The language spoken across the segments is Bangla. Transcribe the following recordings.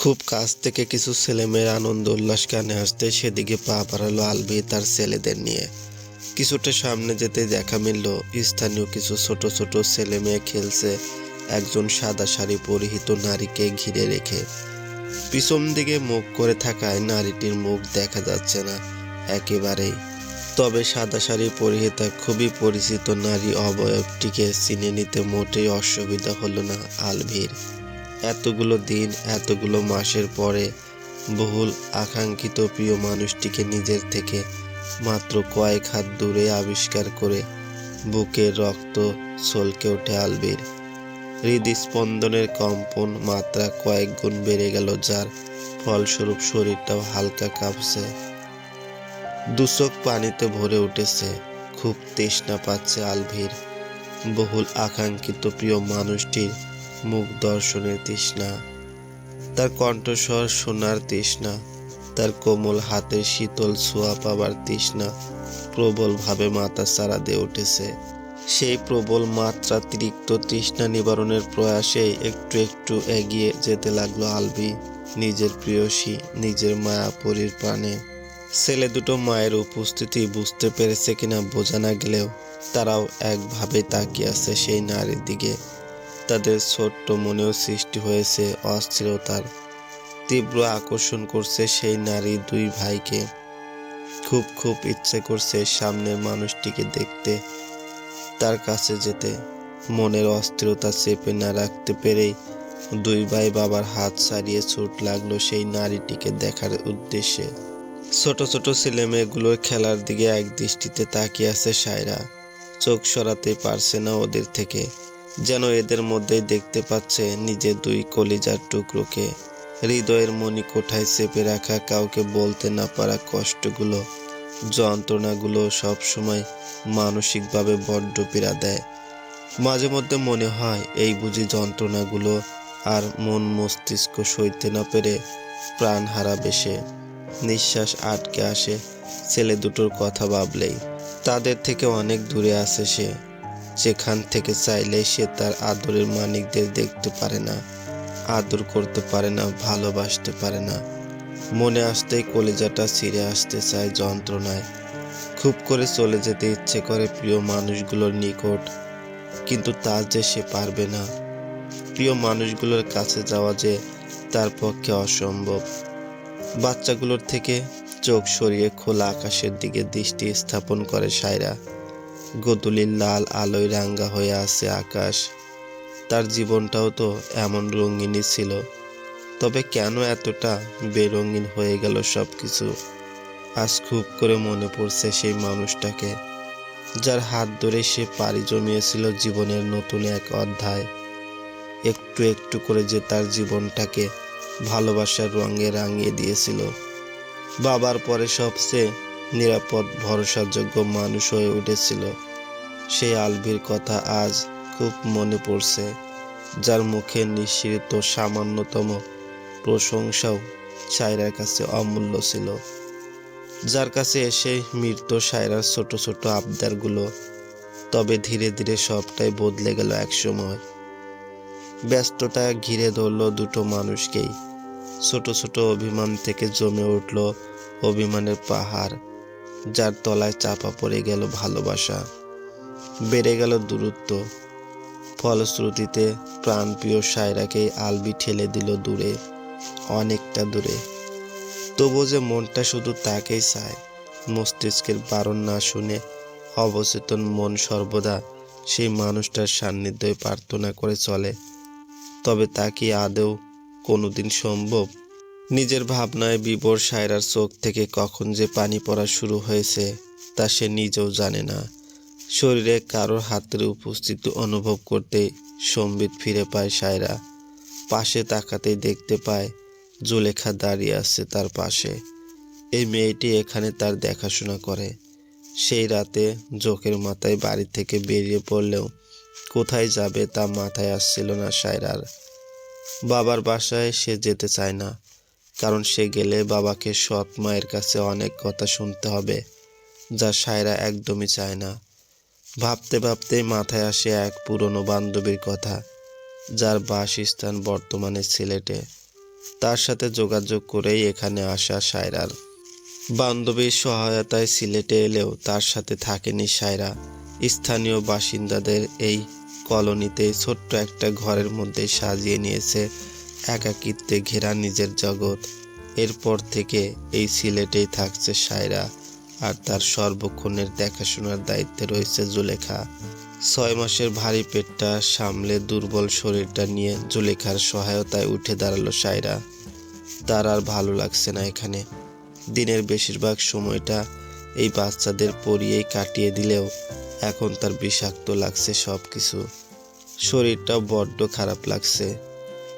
খুব কাছ থেকে কিছু ছেলেমেয়ের আনন্দ, উল্লাস, কানে আসতে সেদিকে পা বাড়ালো আলবি তার ছেলেদের নিয়ে। কিছুটা সামনে যেতে দেখা মিলল, স্থানীয় কিছু ছোট ছোট ছেলে মেয়ে খেলছে একজন সাদা শাড়ি পরিহিত নারীকে ঘিরে রেখে। পিছন দিকে মুখ করে থাকায় নারীটির মুখ দেখা যাচ্ছে না, একেবারেই। তবে সাদা শাড়ি পরিহিতা খুবই পরিচিত নারী অবয়বটিকে চিনে নিতে মোটেই অসুবিধা হলো না আলভির এতগুলো দিন, এতগুলো মাসের পরে বহুল আকাঙ্ক্ষিত প্রিয় মানুষটিকে নিজের থেকে মাত্র কয়েক হাত দূরে আবিষ্কার করে বুকের রক্ত ছলকে ওঠে আলবির। হৃদস্পন্দনের কম্পন মাত্রা কয়েক গুণ বেড়ে গেল, যার ফলস্বরূপ শরীরটাও হালকা কাঁপছে। দুচোখ পানিতে ভরে উঠেছে, খুব তৃষ্ণা পাচ্ছে আলভির। বহুল আকাঙ্ক্ষিত প্রিয় মানুষটির মুখ দর্শনের তৃষ্ণা, তার কণ্ঠস্বর শোনার তৃষ্ণা, তার কোমল হাতের শীতল ছোঁয়া পাবার তৃষ্ণা প্রবলভাবে মাথা সারা দিয়ে উঠেছে। সেই প্রবল মাত্রাতিরিক্ত তৃষ্ণা নিবারণের প্রয়াসে একটু একটু এগিয়ে যেতে লাগল আলবি, নিজের প্রিয়সী, নিজের মায়াপরীর প্রাণে। ছেলে দুটো মায়ের উপস্থিতি বুঝতে পেরেছে কিনা বোঝা না গেলেও তারাও একভাবে তাকিয়ে আছে সেই নারীর দিকে। তাদের ছোট্ট মনেও সৃষ্টি হয়েছে অস্থিরতার। তীব্র আকর্ষণ করছে সেই নারী দুই ভাইকে। খুব খুব ইচ্ছে করছে সামনের মানুষটিকে দেখতে, তার কাছে যেতে। মনের অস্থিরতা চেপে না রাখতে পেরেই দুই ভাই বাবার হাত ছাড়িয়ে ছুট লাগল সেই নারীটিকে দেখার উদ্দেশ্যে। ছোট ছোট ছেলে মেয়েগুলোর খেলার দিকে এক দৃষ্টিতে তাকিয়ে আছে সায়রা। চোখ সরাতে পারছে না ওদের থেকে। যেন এদের মধ্যেই দেখতে পাচ্ছে নিজের দুই কলিজার টুকরোকে। হৃদয়ের মনি কোঠায় চেপে রাখা কাউকে বলতে না পারা কষ্টগুলো, যন্ত্রণাগুলো সবসময় মানসিকভাবে বড্ড পীড়া দেয়। মাঝে মধ্যে মনে হয় এই বুঝি যন্ত্রণাগুলো আর মন মস্তিষ্ক সইতে না পেরে প্রাণ হারাবে সে। নিঃশ্বাস আটকে আসে, ছেলে দুটোর কথা ভাবলেই। তাদের থেকে অনেক দূরে আসে সে। যেখান থেকে চাইলে সে তার আদরের মানিকদের দেখতে পারে না, আদর করতে পারে না, ভালোবাসতে পারে না। মনে আসতেই কলেজাটা ছিঁড়ে আসতে চায় যন্ত্রণায়। খুব করে চলে যেতে ইচ্ছে করে প্রিয় মানুষগুলোর নিকট, কিন্তু তা যে সে পারবে না। প্রিয় মানুষগুলোর কাছে যাওয়া যে তার পক্ষে অসম্ভব। বাচ্চাগুলোর থেকে চোখ সরিয়ে খোলা আকাশের দিকে দৃষ্টি স্থাপন করে সায়রা। গদুলির লাল আলোয় রাঙ্গা হয়ে আছে আকাশ। তার জীবনটাও তো এমন রঙিনই ছিল। তবে কেন এতটা বেরঙিন হয়ে গেল সব কিছু আজ খুব করে মনে পড়ছে সেই মানুষটাকে, যার হাত ধরে সে পাড়ি জমিয়েছিল জীবনের নতুন এক অধ্যায়। একটু একটু করে যে তার জীবনটাকে ভালোবাসার রঙে রাঙিয়ে দিয়েছিল। বাবার পরে সবচেয়ে নিরাপদ, ভরসাযোগ্য মানুষ হয়ে উঠেছিল। সেই আলভির কথা আজ খুব মনে পড়ছে, যার মুখে নিঃসৃত সামান্যতম প্রশংসাও সায়রার কাছে অমূল্য ছিল। যার কাছে এসে মৃত সায়রার ছোট ছোট আবদারগুলো, তবে ধীরে ধীরে সবটাই বদলে গেল একসময় ব্যস্ততা ঘিরে ধরল দুটো মানুষকেই। ছোট ছোট অভিমান থেকে জমে উঠল অভিমানের পাহাড়। যার তলায় চাপা পড়ে গেল ভালোবাসা। বেড়ে গেল দূরত্ব। ফলশ্রুতিতে প্রাণপ্রিয় সায়রাকে আলবি ঠেলে দিল দূরে, অনেকটা দূরে। তবু যে মনটা শুধু তাকেই চায়, মস্তিষ্কের বারণ না শুনে অবচেতন মন সর্বদা সেই মানুষটার সান্নিধ্যে প্রার্থনা করে চলে। তবে তা কি আদৌ কোনোদিন সম্ভব? নিজের ভাবনায় বিবর সায়রার চোখ থেকে কখন যে পানি পড়া শুরু হয়েছে, তা সে নিজেও জানে না। শরীরে কারোর হাতের উপস্থিতি অনুভব করতে সম্বিত ফিরে পায় সায়রা। পাশে তাকাতেই দেখতে পায় জুলেখা দাঁড়িয়ে আছে তার পাশে। এই মেয়েটি এখানে তার দেখাশোনা করে। সেই রাতে জোকের মাথায় বাড়ি থেকে বেরিয়ে পড়লেও কোথায় যাবে তা মাথায় আসছিল না সায়রার। বাবার বাসায় সে যেতে চায় না। কারণ সে গেলে বাবাকে সৎ মায়ের কাছে অনেক কথা শুনতে হবে, যা সায়রা একদমই চায় না। ভাবতে ভাবতে মাথায় আসে এক পুরনো বান্ধবীর কথা, যার বাসস্থান বর্তমানে সিলেটে। তার সাথে যোগাযোগ করেই এখানে আসা সায়রার। বান্ধবীর সহায়তায় সিলেটে এলেও তার সাথে থাকেনি সায়রা। স্থানীয় বাসিন্দাদের এই কলোনিতে ছোট্ট একটা ঘরের মধ্যে সাজিয়ে নিয়েছে একাকিত্বে ঘেরা নিজের জগৎ। এরপর থেকে এই সিলেটেই থাকছে সায়রা, আর তার সর্বক্ষণের দেখাশোনার দায়িত্বে রয়েছে জুলেখা। ছয় মাসের ভারী পেটটা সামলে দুর্বল শরীরটা নিয়ে জুলেখার সহায়তায় উঠে দাঁড়াল সায়রা। তার আর ভালো লাগছে না এখানে। দিনের বেশিরভাগ সময়টা এই বাচ্চাদের পরিয়েই কাটিয়ে দিলেও এখন তার বিষাক্ত লাগছে সব কিছু শরীরটাও বড্ড খারাপ লাগছে।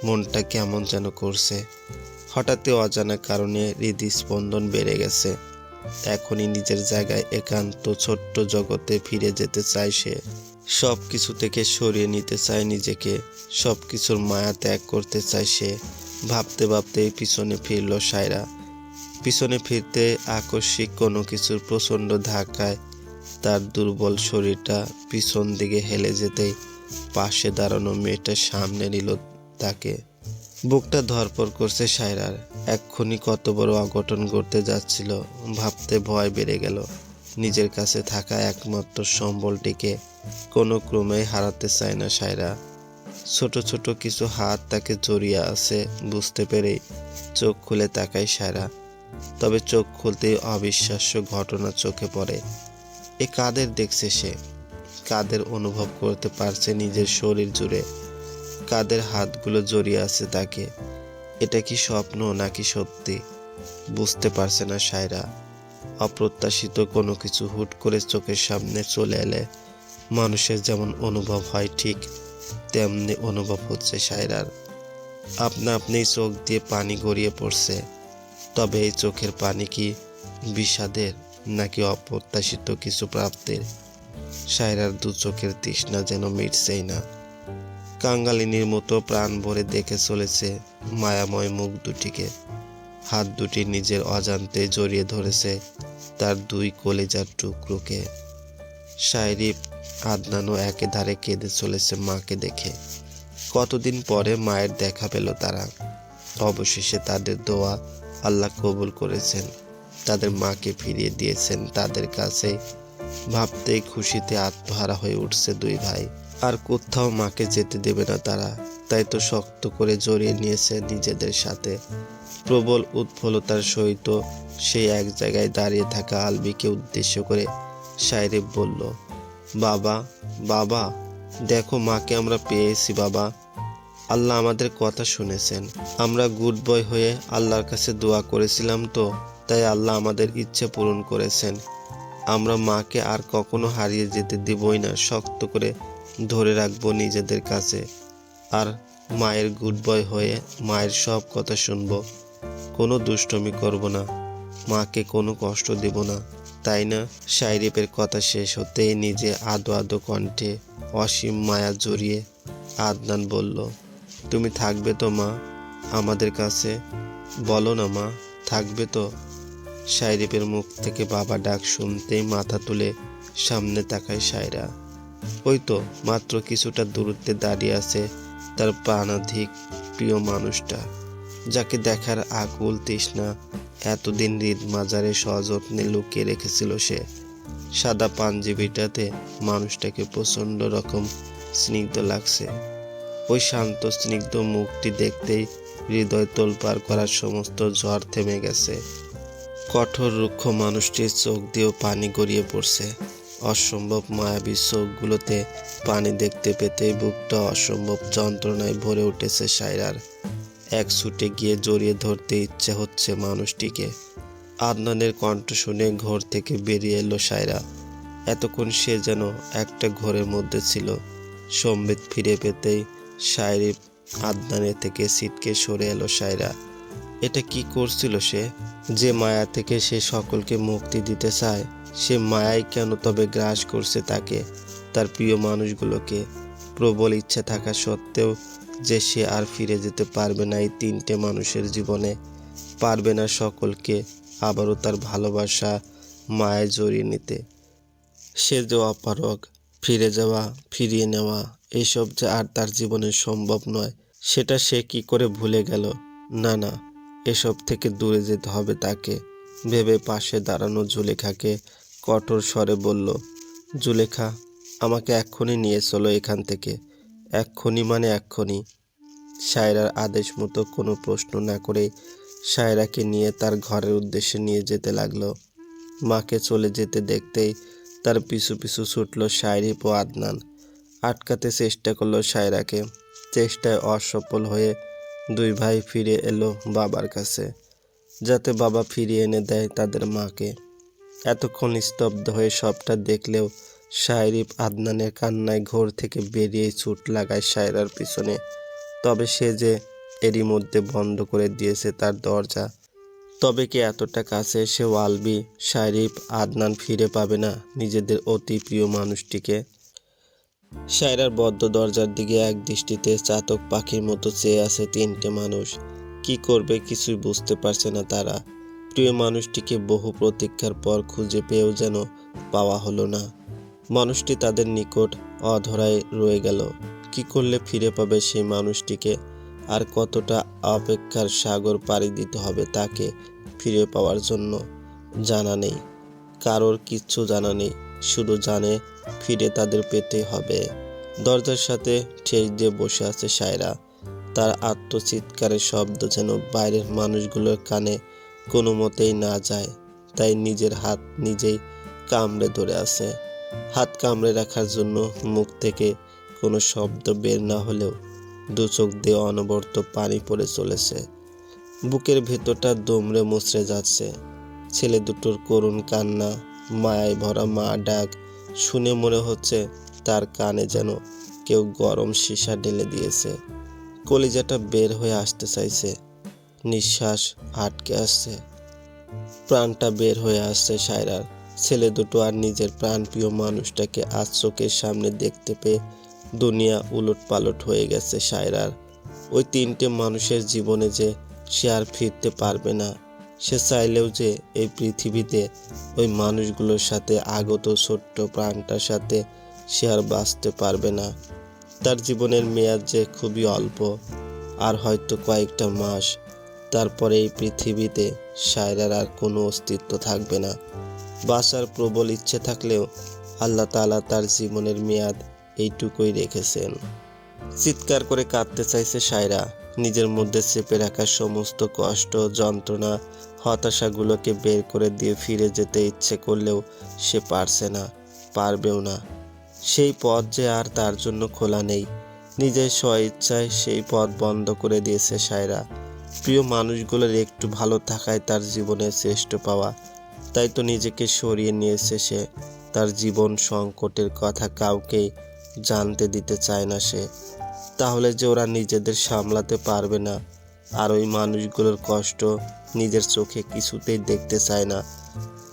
মনটা কেমন যেন করছে। হঠাৎই অজানা কারণে হৃদস্পন্দন বেড়ে গেছে। এখনই নিজের জায়গায় একান্ত ছোট্ট জগতে ফিরে যেতে চায় সে। সব কিছু থেকে সরিয়ে নিতে চায় নিজেকে। সব কিছুর মায়া ত্যাগ করতে চায় সে। ভাবতে ভাবতেই পিছনে ফিরল সায়রা। পিছনে ফিরতে আকস্মিক কোনো কিছুর প্রচণ্ড ধাক্কায় তার দুর্বল শরীরটা পিছন দিকে হেলে যেতেই পাশে দাঁড়ানো মেয়েটা সামনে নিল তাকে। বুকটা ধরপর করছে সায়রার। এক্ষুনি কত বড় অঘটন ঘটতে যাচ্ছিল, ভাবতে ভয় বেড়ে গেল। নিজের কাছে থাকা একমাত্র সম্বলটিকে কোনো ক্রমেই হারাতে চায় না সায়রা। ছোট ছোট কিছু হাত তাকে জড়িয়ে আছে, বুঝতে পেরেই চোখ খুলে তাকায় সায়রা। তবে চোখ খুলতেই অবিশ্বাস্য ঘটনা চোখে পড়ে। এ কাদের দেখছে সে? কাদের অনুভব করতে পারছে নিজের শরীর জুড়ে? কাদের হাতগুলো জড়িয়ে আছে তাকে? এটা কি স্বপ্ন নাকি সত্যি? বুঝতে পারছে না সায়রা। অপ্রত্যাশিত কোনো কিছু হুট করে চোখের সামনে চলে এলে মানুষের যেমন অনুভব হয় ঠিক তেমনি অনুভব হচ্ছে সায়রার। আপনা আপনি চোখ দিয়ে পানি গড়িয়ে পড়ছে। তবে এই চোখের পানি কি বিষাদের নাকি অপ্রত্যাশিত কিছু প্রাপ্তির? সায়রার দু চোখের তৃষ্ণা যেন মিটছেই না। কাঙ্গালিনীর মতো প্রাণ ভরে দেখে চলেছে মায়াময় মুখ দুটিকে। হাত দুটি নিজের অজান্তে জড়িয়ে ধরেছে তার দুই কলেজার টুকরোকে। সায়রিপ আদনানও একে ধারে কেঁদে চলেছে মাকে দেখে। কতদিন পরে মায়ের দেখা পেল তারা। অবশেষে তাদের দোয়া আল্লাহ কবুল করেছেন। তাদের মাকে ফিরিয়ে দিয়েছেন। তাদের কাছে ভাবতেই খুশিতে আত্মহারা হয়ে উঠছে দুই ভাই। আর কোথাও মাকে যেতে দেবে না তারা। তাই তো শক্ত করে জড়িয়ে নিয়েছে নিজেদের সাথে। প্রবল উৎফুল্লতার সহিত সেই এক জায়গায় দাঁড়িয়ে থাকা আলবিকে উদ্দেশ্য করে সাইরেব বলল, বাবা বাবা, দেখো মাকে আমরা পেয়েছি বাবা। আল্লাহ আমাদের কথা শুনেছেন। আমরা গুড বয় হয়ে আল্লাহর কাছে দোয়া করেছিলাম তো, তাই আল্লাহ আমাদের ইচ্ছে পূরণ করেছেন। আমরা মাকে আর কখনো হারিয়ে যেতে দেবই না। শক্ত করে ধরে রাখব নিজেদের কাছে। আর মায়ের গুড বয় হয়ে মায়ের সব কথা শুনব। কোনো দুষ্টমি করব না। মাকে কোনো কষ্ট দেব না। তাই না? সাইরিপের কথা শেষ হতেই নিজে আদো আদো কণ্ঠে অসীম মায়া জড়িয়ে আদনান বলল, তুমি থাকবে তো মা আমাদের কাছে? বলো না মা, থাকবে তো? সাইরিপের মুখ থেকে বাবা ডাক শুনতেই মাথা তুলে সামনে তাকায় সায়রা ওই তো, মাত্র কিছুটা দূরত্বে দাঁড়িয়ে আছে তার প্রাণাধিক প্রিয় মানুষটা, যাকে দেখার আকুল তৃষ্ণা এতদিন হৃদ মাজারে সযত্নে লুকিয়ে রেখেছিল সে। সাদা পাঞ্জাবিটাতে মানুষটাকে প্রচণ্ড রকম স্নিগ্ধ লাগছে। ওই শান্ত, স্নিগ্ধ মুখটি দেখতেই হৃদয় তোলপার করার সমস্ত ঝড় থেমে গেছে। কঠোর, রুক্ষ মানুষটির চোখ দিয়েও পানি গড়িয়ে পড়ছে। অসম্ভব মায়াবী চোখগুলোতে পানি দেখতে পেতেই বুকটা অসম্ভব যন্ত্রণায় ভরে উঠেছে সায়রার এক ছুটে গিয়ে জড়িয়ে ধরতে ইচ্ছে হচ্ছে মানুষটিকে। আদনানের কণ্ঠ শুনে ঘর থেকে বেরিয়ে এলো সায়রা এতক্ষণ সে যেন একটা ঘরের মধ্যে ছিল। সম্বিত ফিরে পেতেই শায়রি আদনানের থেকে সিটকে সরে এলো সায়রা এটা কি করছিল সে? যে মায়া থেকে সে সকলকে মুক্তি দিতে চায়? সে মায়াই কেন তবে গ্রাস করছে তাকে, তার প্রিয় মানুষগুলোকে? প্রবল ইচ্ছা থাকা সত্ত্বেও যে সে আর ফিরে যেতে পারবে না এই তিনটে মানুষের জীবনে। পারবে না সকলকে, আবারও তার ভালোবাসা মায়ায় জড়িয়ে নিতে। সে যে অপারক ফিরে যাওয়া, ফিরিয়ে নেওয়া, এসব যে আর তার জীবনে সম্ভব নয়, সেটা সে কি করে ভুলে গেল? না না, এসব থেকে দূরে যেতে হবে তাকে। ভেবে পাশে দাঁড়ানো জুলেখাকে কঠোর স্বরে বলল, জুলেখা, আমাকে এক্ষুনি নিয়ে চলো এখান থেকে। এক্ষুনি মানে এক্ষুনি। সায়রার আদেশ মতো কোনো প্রশ্ন না করে সায়রাকে নিয়ে তার ঘরের উদ্দেশ্যে নিয়ে যেতে লাগল। মাকে চলে যেতে দেখতেই তার পিছু পিছু ছুটল সায়রিপ ও আদনান। আটকাতে চেষ্টা করল সায়রাকে। চেষ্টায় অসফল হয়ে দুই ভাই ফিরে এলো বাবার কাছে, যাতে বাবা ফিরিয়ে এনে দেয় তাদের মাকে। এতক্ষণ স্তব্ধ হয়ে সবটা দেখলেও সায়রিপ আদনানের কান্নায় ঘোর থেকে বেরিয়ে ছুট লাগায় সায়রার পিছনে। তবে সে যে এরই মধ্যে বন্ধ করে দিয়েছে তার দরজা। তবে কি এতটা কাছে এসে ওয়ালবি সায়রিপ, আদনান ফিরে পাবে না নিজেদের অতি প্রিয় মানুষটিকে? সায়রার বদ্ধ দরজার দিকে এক দৃষ্টিতে চাতক পাখির মতো চেয়ে আছে তিনটে মানুষ। কি করবে কিছুই বুঝতে পারছে না তারা। প্রিয় মানুষটিকে বহু প্রতীক্ষার পর খুঁজে পেয়েও যেন পাওয়া হলো না। মানুষটি তাদের নিকট অধরায় রয়ে গেল। কি করলে ফিরে পাবে সেই মানুষটিকে? আর কতটা অপেক্ষার সাগর পাড়ি দিতে হবে তাকে ফিরে পাওয়ার জন্য জানা নেই। কারোর কিচ্ছু জানা নেই। শুধু জানে ফিরে তাদের পেতে হবে। দরজার সাথে ঠেস দিয়ে বসে আছে সায়রা। তার আত্মচিৎকারের শব্দ যেন বাইরের মানুষগুলোর কানে কোনো মতেই না যায়। তাই নিজের হাত নিজেই কামড়ে ধরে আছে। হাত কামড়ে রাখার জন্য মুখ থেকে কোনো শব্দ বের না হলেও দু চোখ দিয়ে অনবরত পানি পড়ে চলেছে। বুকের ভেতরটা দমড়ে মুচড়ে যাচ্ছে। ছেলে দুটোর করুণ কান্না, মায়ায় ভরা মা ডাক, শুনে মনে হচ্ছে তার কানে যেন কেউ গরম সীসা ঢেলে দিয়েছে। কলিজাটা বের হয়ে আসতে চাইছে। নিঃশ্বাস আটকে আসছে। প্রাণটা বের হয়ে আসছে সায়রার। ছেলে দুটো আর নিজের প্রাণপ্রিয় মানুষটাকে আজ চোখের সামনে দেখতে পেয়ে দুনিয়া উলট পালট হয়ে গেছে সায়রার। ওই তিনটে মানুষের জীবনে যে সে আর ফিরতে পারবে না, সে চাইলেও যে এই পৃথিবীতে ওই মানুষগুলোর সাথে আগত ছোট্ট প্রাণটার সাথে সে আর বাঁচতে পারবে না। তার জীবনের মেয়াদ যে খুবই অল্প, আর হয়তো কয়েকটা মাস তারপরে এই পৃথিবীতে সায়রার আর কোনো অস্তিত্ব থাকবে না। বাঁচার প্রবল ইচ্ছে থাকলেও আল্লাহ তাআলা তার জীবনের মেয়াদ এইটুকুই রেখেছেন। চিৎকার করে কাঁদতে চাইছে সায়রা। নিজের মধ্যে চেপে রাখা সমস্ত কষ্ট, যন্ত্রণা, হতাশাগুলোকে বের করে দিয়ে ফিরে যেতে ইচ্ছে করলেও সে পারছে না, পারবেও না। সেই পথ যে আর তার জন্য খোলা নেই। নিজের স্ব ইচ্ছায় সেই পথ বন্ধ করে দিয়েছে সায়রা। প্রিয় মানুষগুলোর একটু ভালো থাকায় তার জীবনের শ্রেষ্ঠ পাওয়া। তাই তো নিজেকে সরিয়ে নিয়েছে সে। তার জীবন সংকটের কথা কাউকেই জানতে দিতে চায় না সে। তাহলে যে ওরা নিজেদের সামলাতে পারবে না, আর ওই মানুষগুলোর কষ্ট নিজের চোখে কিছুতেই দেখতে চায় না।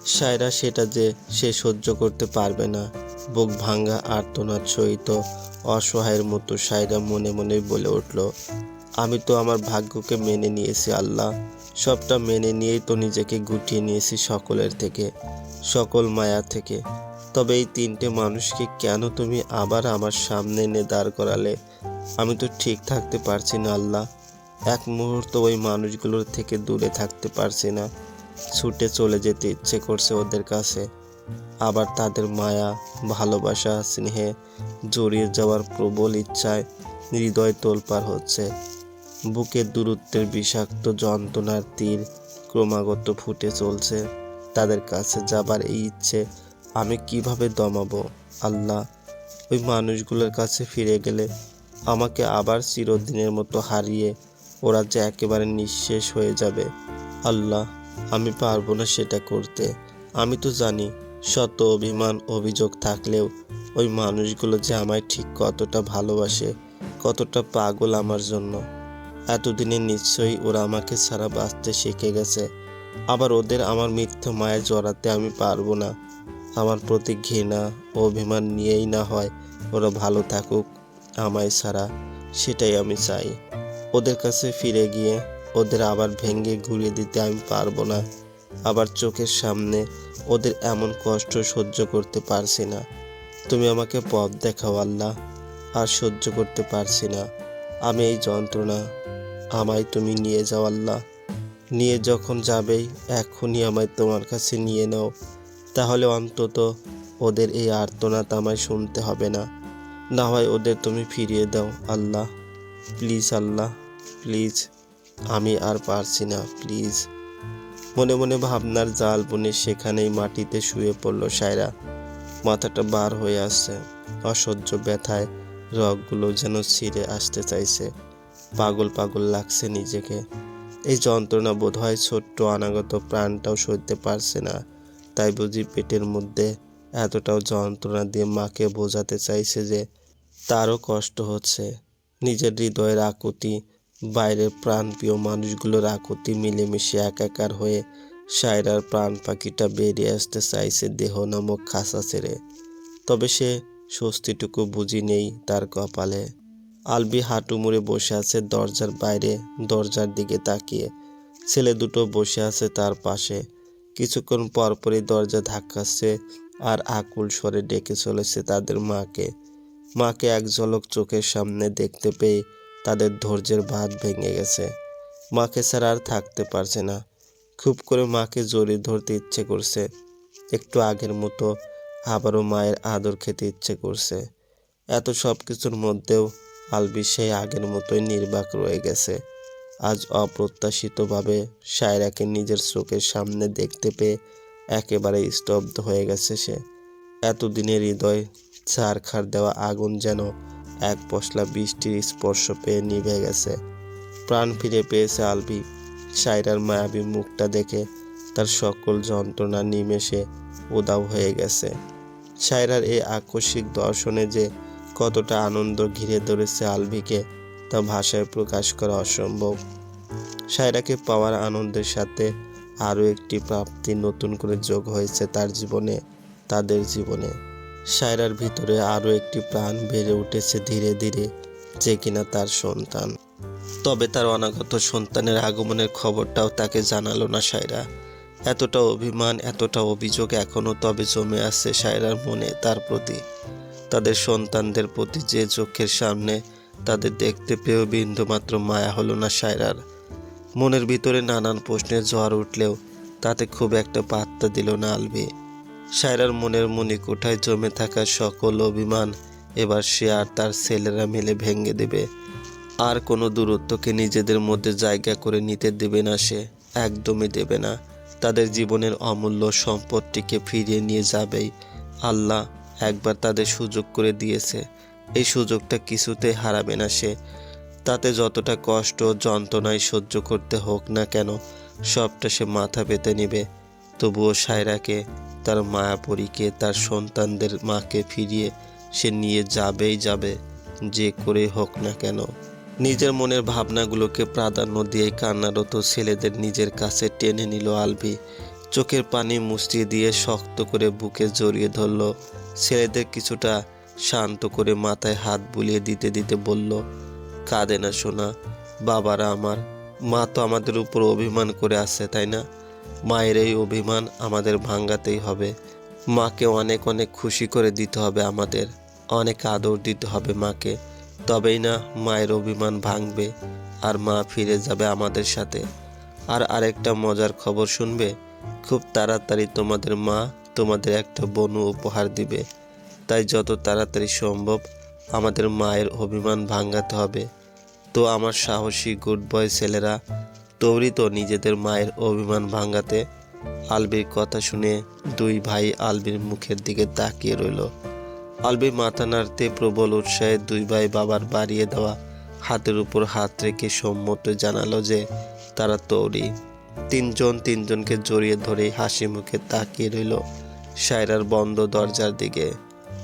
সায়রা সেটা যে সে সহ্য করতে পারবে না, বুক ভাঙ্গা আর্তনাদ সহিত অসহায়ের মতো সায়রা মনে মনে বলে উঠল আমি তো আমার ভাগ্যকে মেনে নিয়েছি, আল্লাহ। সবটা মেনে নিয়েই তো নিজেকে গুটিয়ে নিয়েছি সকলের থেকে, সকল মায়া থেকে। তবে এই তিনটে মানুষকে কেন তুমি আবার আমার সামনে এনে দাঁড় করালে? আমি তো ঠিক থাকতে পারছি না, আল্লাহ। এক মুহূর্ত ওই মানুষগুলোর থেকে দূরে থাকতে পারছি না। ছুটে চলে যেতে ইচ্ছে করছে ওদের কাছে। আবার তাদের মায়া, ভালোবাসা, স্নেহে জড়িয়ে যাওয়ার প্রবল ইচ্ছায় হৃদয় তোলপার হচ্ছে। বুকের দূরত্বের বিষাক্ত যন্ত্রণার তীর ক্রমাগত ফুটে চলছে। তাদের কাছে যাবার এই ইচ্ছে, আমি কীভাবে দমাবো? আল্লাহ, ওই মানুষগুলোর কাছে ফিরে গেলে আমাকে আবার চিরদিনের মতো হারিয়ে ওরা যে একেবারে নিঃশেষ হয়ে যাবে। আল্লাহ, আমি পারব না সেটা করতে। আমি তো জানি শত অভিমান, অভিযোগ থাকলেও ওই মানুষগুলো যে আমায় ঠিক কতটা ভালোবাসে, কতটা পাগল আমার জন্য। এতদিনে নিশ্চয়ই ওরা আমাকে ছাড়া বাঁচতে শিখে গেছে। আবার ওদের আমার মিথ্যা মায়ে জড়াতে আমি পারব না। আমার প্রতি ঘৃণা ও অভিমান নিয়েই না হয় ওরা ভালো থাকুক আমায় ছাড়া, সেটাই আমি চাই। ওদের কাছে ফিরে গিয়ে ওদের আবার ভেঙে ঘুরিয়ে দিতে আমি পারব না। আবার চোখের সামনে ওদের এমন কষ্ট সহ্য করতে পারছি না। তুমি আমাকে পথ দেখাও আল্লাহ, আর সহ্য করতে পারছি না। আমি এই যন্ত্রণা আমায় তুমি নিয়ে যাও আল্লাহ। নিয়ে যখন যাবেই, এখনই আমায় তোমার কাছে নিয়ে নাও। তাহলে অন্তত ওদের এই আর্তনাদ আমায় শুনতে হবে না। না হয় ওদের তুমি ফিরিয়ে দাও আল্লাহ। Please Allah, please. আমি আর পারছি না, প্লিজ। মনে মনে ভাবনার জাল বুনে সেখানেই মাটিতে শুয়ে পড়ল সায়রা। মাথাটা বার হয়ে আসছে। অসহ্য ব্যথায় রগগুলো যেন ছিঁড়ে আসতে চাইছে। পাগল পাগল লাগছে নিজেকে। এই যন্ত্রণা বোধ হয় ছোট্ট অনাগত প্রাণটাও সইতে পারছে না। তাই বুঝি পেটের মধ্যে এতটাও যন্ত্রণা দিয়ে মাকে বোঝাতে চাইছে যে তারও কষ্ট হচ্ছে। নিজের হৃদয়ের আকুতি, বাইরের প্রাণপ্রিয় মানুষগুলোর আকুতি মিলেমিশে একাকার হয়ে সায়রার প্রাণ পাখিটা বেরিয়ে আসতে চাইছে দেহ নামক খাসা ছেড়ে। তবে সে স্বস্তিটুকু বুঝি নেই তার কপালে। আলবি হাঁটু মুড়ে বসে আছে দরজার বাইরে, দরজার দিকে তাকিয়ে। ছেলে দুটো বসে আছে তার পাশে। কিছুক্ষণ পরপরই দরজা ধাক্কাচ্ছে আর আকুল স্বরে ডেকে চলেছে তাদের মাকে। মাকে এক ঝলক চোখের সামনে দেখতে পেয়ে তাদের ধৈর্যের ভাত ভেঙে গেছে। মাকে ছাড়া আর থাকতে পারছে না। খুব করে মাকে জড়িয়ে ধরতে ইচ্ছে করছে। একটু আগের মতো আবারও মায়ের আদর খেতে ইচ্ছে করছে। এত সব কিছুর মধ্যেও আলবি সেই আগের মতোই নির্বাক রয়ে গেছে। আজ অপ্রত্যাশিতভাবে সায়রাকে নিজের চোখের সামনে দেখতে পেয়ে একেবারে স্তব্ধ হয়ে গেছে সে। এতদিনের হৃদয় ছাড়খাড় দেওয়া আগুন যেন এক পশলা বৃষ্টির স্পর্শ পেয়ে নিভে গেছে। প্রাণ ফিরে পেয়েছে আলবি। সায়রার মায়াবী মুখটা দেখে তার সকল যন্ত্রণা নিমেষে উদাও হয়ে গেছে। সায়রার এই আকস্মিক দর্শনে যে কতটা আনন্দ ঘিরে ধরেছে আলভিকে তা ভাষায় প্রকাশ করা অসম্ভব। সায়রাকে পাওয়ার আনন্দের সাথে আরও একটি প্রাপ্তি নতুন করে যোগ হয়েছে তার জীবনে, তাদের জীবনে। সায়রার ভিতরে আরও একটি প্রাণ বেড়ে উঠেছে ধীরে ধীরে, যে কিনা তার সন্তান। তবে তার অনাগত সন্তানের আগমনের খবরটাও তাকে জানালো না সায়রা। এতটা অভিমান, এতটা অভিযোগ এখনও তবে জমে আছে সায়রার মনে, তার প্রতি। তাদের সন্তানদের প্রতি যে চোখের সামনে তাদের দেখতে পেয়েও বিন্দুমাত্র মায়া হলো না সায়রার। মনের ভিতরে নানান প্রশ্নের ঝড় উঠলেও তাতে খুব একটা পাত্তা দিল না আলবি। সায়রার মনের মণিকোঠায় জমে থাকা সকল অভিমান এবার সে আর তার ছেলেরা মিলে ভেঙে দেবে। আর কোনো দূরত্বকে নিজেদের মধ্যে জায়গা করে নিতে দেবে না সে, একদমই দেবে না। তাদের জীবনের অমূল্য সম্পদটিকে ফিরিয়ে নিয়ে যাবেই আল্লাহ একবার তাদের সুযোগ করে দিয়েছে। এই সুযোগটা কিছুতেই হারাবে না সে। তাতে যতটা কষ্ট যন্ত্রণায় সহ্য করতে হোক না কেন, সবটা সে মাথা পেতে নেবে। তবুও সায়রাকে, তার মায়াপরীকে তার সন্তানদের মাকে ফিরিয়ে সে নিয়ে যাবেই যাবে, যে করে হোক না কেন। নিজের মনের ভাবনাগুলোকে প্রাধান্য দিয়ে কান্নারত ছেলেদের নিজের কাছে টেনে নিল আলভি। চোখের পানি মুছিয়ে দিয়ে শক্ত করে বুকে জড়িয়ে ধরল ছেলেদের কিছুটা শান্ত করে মাথায় হাত বুলিয়ে দিতে দিতে বলল, কাঁদে না শোনা বাবারা আমার, মা তো আমাদের উপর অভিমান করে আছে, তাই না? মায়ের এই অভিমান আমাদের ভাঙ্গাতেই হবে। মাকে অনেক অনেক খুশি করে দিতে হবে আমাদের, অনেক আদর দিতে হবে মাকে। তবেই না মায়ের অভিমান ভাঙবে আর মা ফিরে যাবে আমাদের সাথে। আর আরেকটা মজার খবর শুনবে? খুব তাড়াতাড়ি তোমাদের মা তোমাদের একটা বনু উপহার দিবে। তাই যত তাড়াতাড়ি সম্ভব আমাদের মায়ের অভিমান ভাঙাতে হবে। তো আমার সাহসী গুড বয় ছেলেরা তৈরি তো নিজেদের মায়ের অভিমান ভাঙাতে আলবির কথা শুনে দুই ভাই আলবির মুখের দিকে তাকিয়ে রইল। আলবি মাথা নাড়তে প্রবল উৎসাহে দুই ভাই বাবার বাড়িয়ে দেওয়া হাতের উপর হাত রেখে সম্মত জানালো যে তারা তৈরি তিনজন তিনজনকে জড়িয়ে ধরে হাসি মুখে তাকিয়ে রইল। সায়রার বন্ধ দরজার দিকে।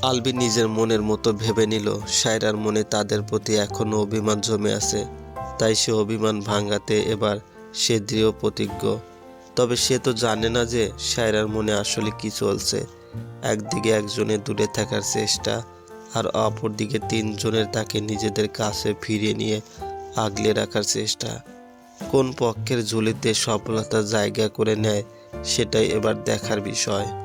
আলবি নিজের মনের মতো ভেবে নিল সায়রার মনে তাদের প্রতি এখনও অভিমান জমে আছে। তাই সে অভিমান ভাঙাতে এবার সে দৃঢ় প্রতিজ্ঞ। তবে সে তো জানে না যে সায়রার মনে আসলে কি চলছে। একদিকে একজনের দূরে থাকার চেষ্টা, আর অপরদিকে তিনজনের তাকে নিজেদের কাছে ফিরিয়ে নিয়ে আগলে রাখার চেষ্টা। কোন পক্ষের ঝুলিতে সফলতা জায়গা করে নেয়, সেটাই এবার দেখার বিষয়।